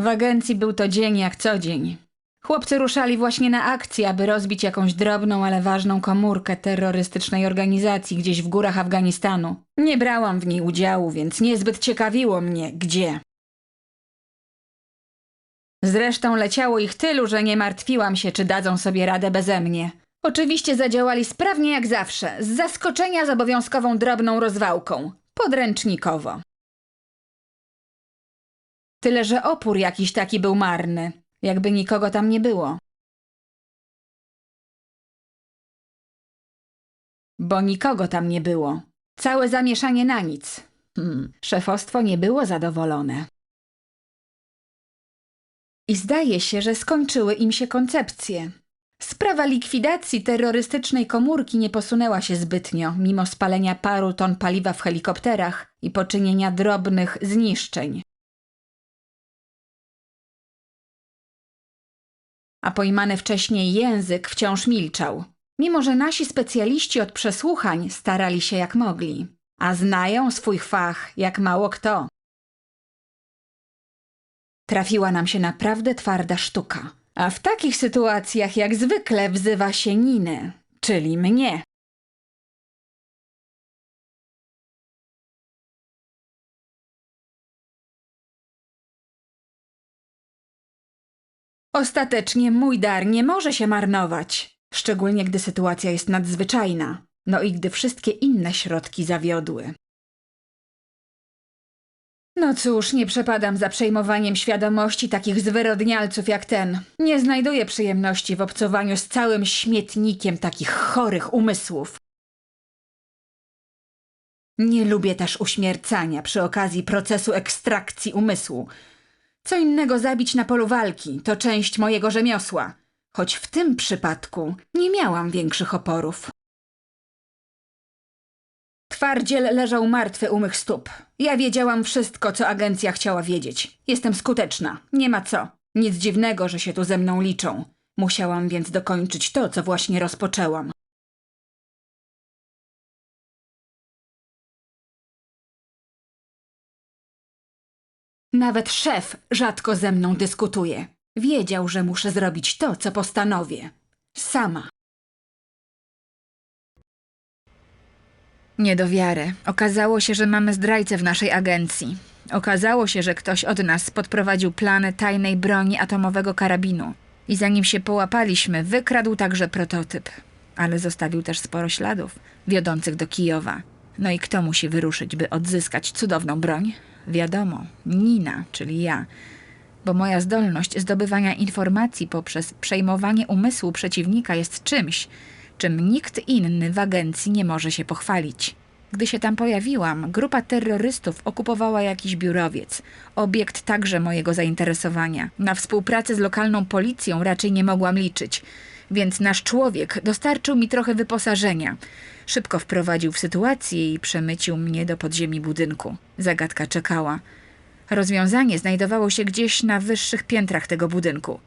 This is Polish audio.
W agencji był to dzień jak co dzień. Chłopcy ruszali właśnie na akcję, aby rozbić jakąś drobną, ale ważną komórkę terrorystycznej organizacji gdzieś w górach Afganistanu. Nie brałam w niej udziału, więc niezbyt ciekawiło mnie, gdzie. Zresztą leciało ich tylu, że nie martwiłam się, czy dadzą sobie radę beze mnie. Oczywiście zadziałali sprawnie jak zawsze, z zaskoczenia z obowiązkową drobną rozwałką. Podręcznikowo. Tyle, że opór jakiś taki był marny, jakby nikogo tam nie było. Bo nikogo tam nie było. Całe zamieszanie na nic. Hmm, szefostwo nie było zadowolone. I zdaje się, że skończyły im się koncepcje. Sprawa likwidacji terrorystycznej komórki nie posunęła się zbytnio, mimo spalenia paru ton paliwa w helikopterach i poczynienia drobnych zniszczeń. A pojmany wcześniej język wciąż milczał, mimo że nasi specjaliści od przesłuchań starali się jak mogli, a znają swój fach jak mało kto. Trafiła nam się naprawdę twarda sztuka. A w takich sytuacjach jak zwykle wzywa się Ninę, czyli mnie. Ostatecznie mój dar nie może się marnować, szczególnie gdy sytuacja jest nadzwyczajna, no i gdy wszystkie inne środki zawiodły. No cóż, nie przepadam za przejmowaniem świadomości takich zwyrodnialców jak ten. Nie znajduję przyjemności w obcowaniu z całym śmietnikiem takich chorych umysłów. Nie lubię też uśmiercania przy okazji procesu ekstrakcji umysłu. Co innego zabić na polu walki, to część mojego rzemiosła. Choć w tym przypadku nie miałam większych oporów. Twardziel leżał martwy u mych stóp. Ja wiedziałam wszystko, co agencja chciała wiedzieć. Jestem skuteczna, nie ma co. Nic dziwnego, że się tu ze mną liczą. Musiałam więc dokończyć to, co właśnie rozpoczęłam. Nawet szef rzadko ze mną dyskutuje. Wiedział, że muszę zrobić to, co postanowię. Sama. Nie do wiary. Okazało się, że mamy zdrajcę w naszej agencji. Okazało się, że ktoś od nas podprowadził plany tajnej broni atomowego karabinu. I zanim się połapaliśmy, wykradł także prototyp. Ale zostawił też sporo śladów, wiodących do Kijowa. No i kto musi wyruszyć, by odzyskać cudowną broń? Wiadomo, Nina, czyli ja. Bo moja zdolność zdobywania informacji poprzez przejmowanie umysłu przeciwnika jest czymś, czym nikt inny w agencji nie może się pochwalić. Gdy się tam pojawiłam, grupa terrorystów okupowała jakiś biurowiec, obiekt także mojego zainteresowania. Na współpracę z lokalną policją raczej nie mogłam liczyć, więc nasz człowiek dostarczył mi trochę wyposażenia. Szybko wprowadził w sytuację i przemycił mnie do podziemi budynku. Zagadka czekała. Rozwiązanie znajdowało się gdzieś na wyższych piętrach tego budynku.